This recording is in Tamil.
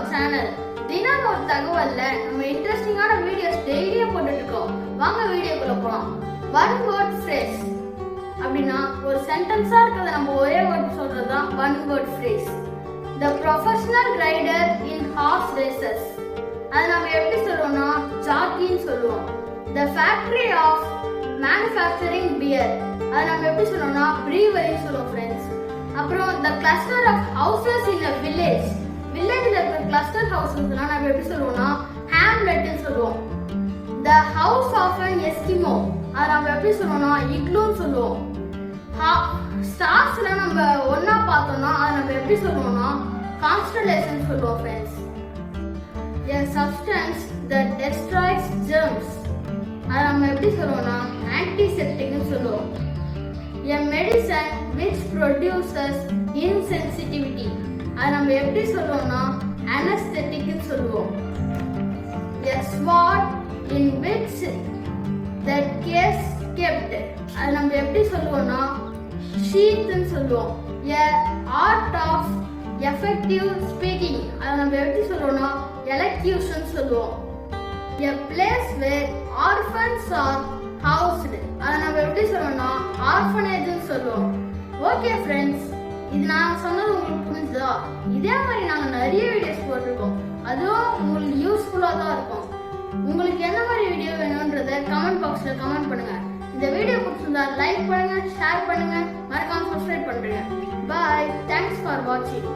நம்ம சேனல் தினம் ஒரு தகவல்ல நம்ம இன்ட்ரெஸ்டிங்கான வீடியோஸ் டெய்லியும் போட்டுட்டு இருக்கோம் வாங்க வீடியோக்குள்ள போலாம். ஒன் வேர்ட் ஃப்ரேஸ் அப்படின்னா ஒரு சென்டென்ஸா இருக்கிறத நம்ம ஒரே வேர்ட் சொல்றது தான் one word phrase the professional rider in horse races அது நம்ம எப்படி சொல்லுவோம்னா ஜாக்கின்னு சொல்லுவோம். The factory of manufacturing beer அது நம்ம எப்படி சொல்லுவோம்னா ப்ரீவரின்னு சொல்லுவோம் ஃப்ரெண்ட்ஸ் அப்புறம் த கிளஸ்டர் ஆஃப் இருக்கிற கிளஸ்டர் ஹவுசஸ்லாம் நம்ம எப்படி சொல்லுவோம்னா ஹேம்லெட்னு சொல்லுவோம். The house of an Eskimo அதை நம்ம எப்படி சொல்லுவோம்னா இக்லூன்னு சொல்லுவோம். ஸ்டார்ஸ்லாம் நம்ம ஒன்றா பார்த்தோம்னா அதை நம்ம எப்படி சொல்லுவோம்னா கான்ஸ்டலேஷன் சொல்லுவோம் friends a substance the destroys germs அதை நம்ம எப்படி சொல்லுவோம்னா ஆன்டிசெப்டிக்னு சொல்லுவோம். A medicine which produces insensitivity அதை நம்ம எப்படி சொல்லுவோம்னா anestheticனு சொல்லுவோம். A sword in which that case kept. அது நம்ம எப்படி சொல்லுவோம்னா ஷீத்னு சொல்லுவோம். A art of effective speaking. அது நம்ம எப்படி சொல்லுவோம்னா elocution சொல்லுவோம். A place where orphans are housed. அதை நம்ம எப்படி சொல்லுவோம்னா ஆர்ஃபனேஜ்னு சொல்லுவோம். ஓகே ஃப்ரெண்ட்ஸ் இது நான் சொன்னது இதே மாதிரி நாங்கள் நிறைய வீடியோஸ் போட்டிருக்கோம். அதுவும் உங்களுக்கு யூஸ்ஃபுல்லாக தான் இருக்கும். உங்களுக்கு என்ன மாதிரி வீடியோ வேணுன்றதை கமெண்ட் பாக்ஸில் கமெண்ட் பண்ணுங்க. இந்த வீடியோ பிடிச்சிருந்தா லைக் பண்ணுங்க ஷேர் பண்ணுங்க. மறக்காம சப்ஸ்கிரைப் பண்ணுங்க பாய் தேங்க்ஸ் ஃபார் வாட்சிங்